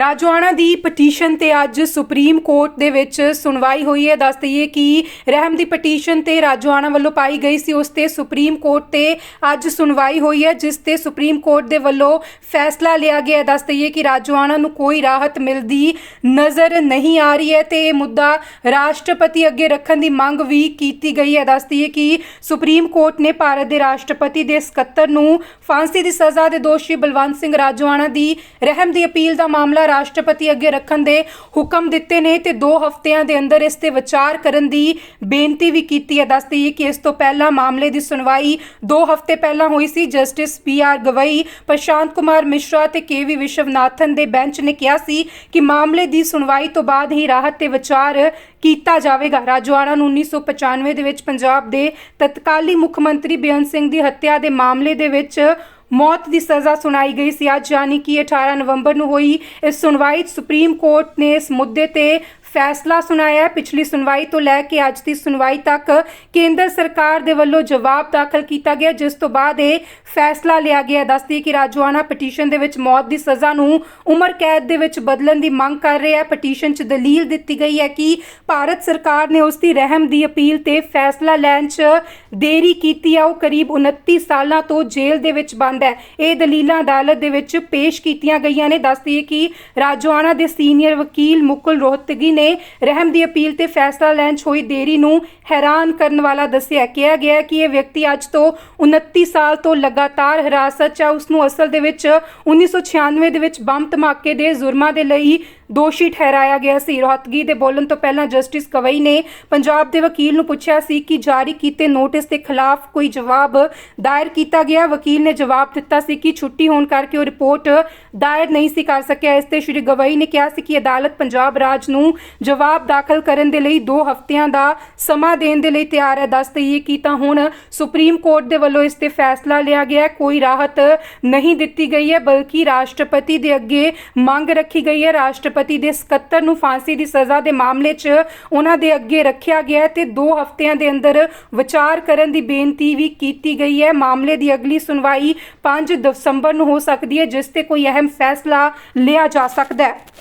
ਰਾਜਵਾਨਾ ਦੀ petition ਤੇ ਅੱਜ supreme court ਦੇ ਵਿੱਚ ਸੁਣਵਾਈ ਹੋਈ ਹੈ। ਦੱਸ ਦਈਏ ਕਿ ਰਹਿਮ ਦੀ ਪਟੀਸ਼ਨ ਤੇ ਰਾਜਵਾਨਾ ਵੱਲੋਂ ਪਾਈ ਗਈ ਸੀ। ਉਸ ਤੇ ਸੁਪਰੀਮ ਕੋਰਟ ਤੇ ਅੱਜ ਸੁਣਵਾਈ ਹੋਈ ਹੈ, ਜਿਸ ਤੇ ਸੁਪਰੀਮ ਕੋਰਟ ਦੇ ਵੱਲੋਂ ਫੈਸਲਾ ਲਿਆ ਗਿਆ ਦੱਸ ਦਈਏ ਕਿ ਰਾਜਵਾਨਾ ਨੂੰ ਕੋਈ ਰਾਹਤ ਮਿਲਦੀ ਨਜ਼ਰ ਨਹੀਂ ਆ ਰਹੀ ਹੈ ਤੇ ਇਹ ਮੁੱਦਾ ਰਾਸ਼ਟਰਪਤੀ ਅੱਗੇ ਰੱਖਣ ਦੀ ਮੰਗ ਵੀ ਕੀਤੀ ਗਈ ਹੈ। ਦੱਸ ਦਈਏ ਕਿ ਸੁਪਰੀਮ ਕੋਰਟ ਨੇ ਭਾਰਤ ਦੇ ਰਾਸ਼ਟਰਪਤੀ ਦੇ ਸਕੱਤਰ ਨੂੰ ਫਾਂਸੀ ਦੀ ਸਜ਼ਾ ਦੇ ਦੋਸ਼ੀ ਬਲਵੰਤ ਸਿੰਘ ਰਾਜਵਾਨਾ ਦੀ ਰਹਿਮ ਦੀ ਅਪੀਲ ਦਾ ਮਾਮਲਾ ਰਾਸ਼ਟਰਪਤੀ ਅੱਗੇ ਰੱਖਣ ਦੇ ਹੁਕਮ ਦਿੱਤੇ ਨੇ ਤੇ 2 ਹਫ਼ਤਿਆਂ ਦੇ ਅੰਦਰ ਇਸ ਤੇ ਵਿਚਾਰ ਕਰਨ ਦੀ ਬੇਨਤੀ ਵੀ ਕੀਤੀ ਹੈ। ਦੱਸ ਦਈਏ ਕਿ ਇਸ ਤੋਂ ਪਹਿਲਾਂ ਮਾਮਲੇ ਦੀ ਸੁਣਵਾਈ 2 ਹਫ਼ਤੇ ਪਹਿਲਾਂ ਹੋਈ ਸੀ। Justice P R Gavai, Prashant Kumar Mishra ਤੇ ਕੇ ਵੀ ਵਿਸ਼ਵਨਾਥਨ ਦੇ ਬੈਂਚ ਨੇ ਕਿਹਾ ਸੀ ਕਿ ਮਾਮਲੇ ਦੀ ਸੁਣਵਾਈ ਤੋਂ ਬਾਅਦ ਹੀ ਰਾਹਤ ਤੇ ਵਿਚਾਰ ਕੀਤਾ ਜਾਵੇਗਾ। ਰਾਜਵਾੜਾ ਨੂੰ 1995 ਦੇ ਵਿੱਚ ਪੰਜਾਬ ਦੇ ਤਤਕਾਲੀ ਮੁੱਖ ਮੰਤਰੀ ਬੇਅੰਤ ਸਿੰਘ ਦੀ ਹੱਤਿਆ ਦੇ ਮਾਮਲੇ ਦੇ ਵਿੱਚ ਮੌਤ ਦੀ ਸਜ਼ਾ ਸੁਣਾਈ ਗਈ ਸੀ। ਅੱਜ ਯਾਨੀ ਕਿ 18 ਨਵੰਬਰ ਨੂੰ ਹੋਈ ਇਸ ਸੁਣਵਾਈ 'ਚ ਸੁਪਰੀਮ ਕੋਰਟ ਨੇ ਇਸ ਮੁੱਦੇ ਤੇ ਫੈਸਲਾ ਸੁਣਾਇਆ ਪਿਛਲੀ ਸੁਣਵਾਈ ਤੋਂ ਲੈ ਕੇ ਅੱਜ ਦੀ ਸੁਣਵਾਈ ਤੱਕ ਕੇਂਦਰ ਸਰਕਾਰ ਦੇ ਵੱਲੋਂ ਜਵਾਬ ਦਾਖਲ ਕੀਤਾ ਗਿਆ, ਜਿਸ ਤੋਂ ਬਾਅਦ ਇਹ ਫੈਸਲਾ ਲਿਆ ਗਿਆ। ਦੱਸਦੀ ਕਿ ਰਾਜਵਾਨਾ ਪਟੀਸ਼ਨ ਦੇ ਵਿੱਚ ਮੌਤ ਦੀ ਸਜ਼ਾ ਨੂੰ ਉਮਰ ਕੈਦ ਦੇ ਵਿੱਚ ਬਦਲਣ ਦੀ ਮੰਗ ਕਰ ਰਿਹਾ ਹੈ। ਪਟੀਸ਼ਨ 'ਚ ਦਲੀਲ ਦਿੱਤੀ ਗਈ ਹੈ ਕਿ ਭਾਰਤ ਸਰਕਾਰ ਨੇ ਉਸ ਦੀ ਰਹਿਮ ਦੀ ਅਪੀਲ ਤੇ ਫੈਸਲਾ ਲੈਣ 'ਚ ਦੇਰੀ ਕੀਤੀ ਹੈ ਉਹ ਕਰੀਬ 29 ਸਾਲਾਂ ਤੋਂ ਜੇਲ੍ਹ ਦੇ ਵਿੱਚ ਬੰਦ ਹੈ। ਇਹ ਦਲੀਲਾਂ ਅਦਾਲਤ ਦੇ ਵਿੱਚ ਪੇਸ਼ ਕੀਤੀਆਂ ਗਈਆਂ ਨੇ। ਦੱਸਦੀ ਹੈ ਕਿ ਰਾਜਵਾਨਾ ਦੇ ਸੀਨੀਅਰ ਵਕੀਲ ਮੁਕੁਲ ਰੋਹਤਗੀ ਨੇ ਰਹਿਮ ਦੀ ਅਪੀਲ ਤੇ ਫੈਸਲਾ ਲੈਣ 'ਚ ਹੋਈ ਦੇਰੀ ਨੂੰ ਹੈਰਾਨ ਕਰਨ ਵਾਲਾ ਦੱਸਿਆ। ਕਿਹਾ ਗਿਆ ਕਿ ਇਹ ਵਿਅਕਤੀ ਅੱਜ ਤੋਂ 29 ਸਾਲ ਤੋਂ ਲਗਾਤਾਰ ਹਿਰਾਸਤ 'ਚ ਹੈ ਉਸ ਨੂੰ ਅਸਲ ਦੇ ਵਿੱਚ 1996 ਦੇ ਵਿੱਚ ਬੰਬ ਧਮਾਕੇ ਦੇ ਜ਼ੁਰਮਾਂ ਦੇ ਲਈ ਦੋਸ਼ੀ ਠਹਿਰਾਇਆ ਗਿਆ ਸੀ। ਰੋਹਤਗੀ ਦੇ ਬੋਲਣ ਤੋਂ ਪਹਿਲਾਂ ਜਸਟਿਸ ਕਵਈ ਨੇ ਪੰਜਾਬ ਦੇ ਵਕੀਲ ਨੂੰ ਪੁੱਛਿਆ ਸੀ ਕਿ ਜਾਰੀ ਕੀਤੇ ਨੋਟਿਸ ਦੇ ਖਿਲਾਫ ਕੋਈ ਜਵਾਬ ਦਾਇਰ ਕੀਤਾ ਗਿਆ। ਵਕੀਲ ਨੇ ਜਵਾਬ ਦਿੱਤਾ ਸੀ ਕਿ ਛੁੱਟੀ ਹੋਣ ਕਰਕੇ ਉਹ ਰਿਪੋਰਟ ਦਾਇਰ ਨਹੀਂ ਸੀ ਕਰ ਸਕਿਆ। ਇਸ ਤੇ ਸ਼੍ਰੀ ਗਵਈ ਨੇ ਕਿਹਾ ਸੀ ਕਿ ਅਦਾਲਤ ਪੰਜਾਬ ਰਾਜ ਨੂੰ ਜਵਾਬ ਦਾਖਲ ਕਰਨ ਦੇ ਲਈ 2 ਹਫ਼ਤਿਆਂ ਦਾ ਸਮਾਂ ਦੇਣ ਦੇ ਲਈ ਤਿਆਰ ਹੈ। ਦੱਸ ਦਈਏ ਕਿ ਤਾਂ ਹੁਣ ਸੁਪਰੀਮ ਕੋਰਟ ਦੇ ਵੱਲੋਂ ਇਸ ਤੇ ਫੈਸਲਾ ਲਿਆ ਗਿਆ ਕੋਈ ਰਾਹਤ ਨਹੀਂ ਦਿੱਤੀ ਗਈ ਹੈ, ਬਲਕਿ ਰਾਸ਼ਟਰਪਤੀ ਦੇ ਅੱਗੇ ਮੰਗ ਰੱਖੀ ਗਈ ਹੈ। ਰਾਸ਼ਟਰ ਰਾਸ਼ਟਰਪਤੀ ਦੇ ਸਕੱਤਰ ਨੂੰ ਫਾਂਸੀ ਦੀ ਸਜ਼ਾ ਦੇ ਮਾਮਲੇ 'ਚ ਉਹਨਾਂ ਦੇ ਅੱਗੇ ਰੱਖਿਆ ਗਿਆ ਹੈ ਤੇ 2 ਹਫ਼ਤਿਆਂ ਦੇ ਅੰਦਰ ਵਿਚਾਰ ਕਰਨ ਦੀ ਬੇਨਤੀ ਵੀ ਕੀਤੀ ਗਈ ਹੈ। ਮਾਮਲੇ ਦੀ ਅਗਲੀ ਸੁਣਵਾਈ 5 ਦਸੰਬਰ ਨੂੰ ਹੋ ਸਕਦੀ ਹੈ, ਜਿਸ ਤੇ ਕੋਈ ਅਹਿਮ ਫੈਸਲਾ ਲਿਆ ਜਾ ਸਕਦਾ ਹੈ।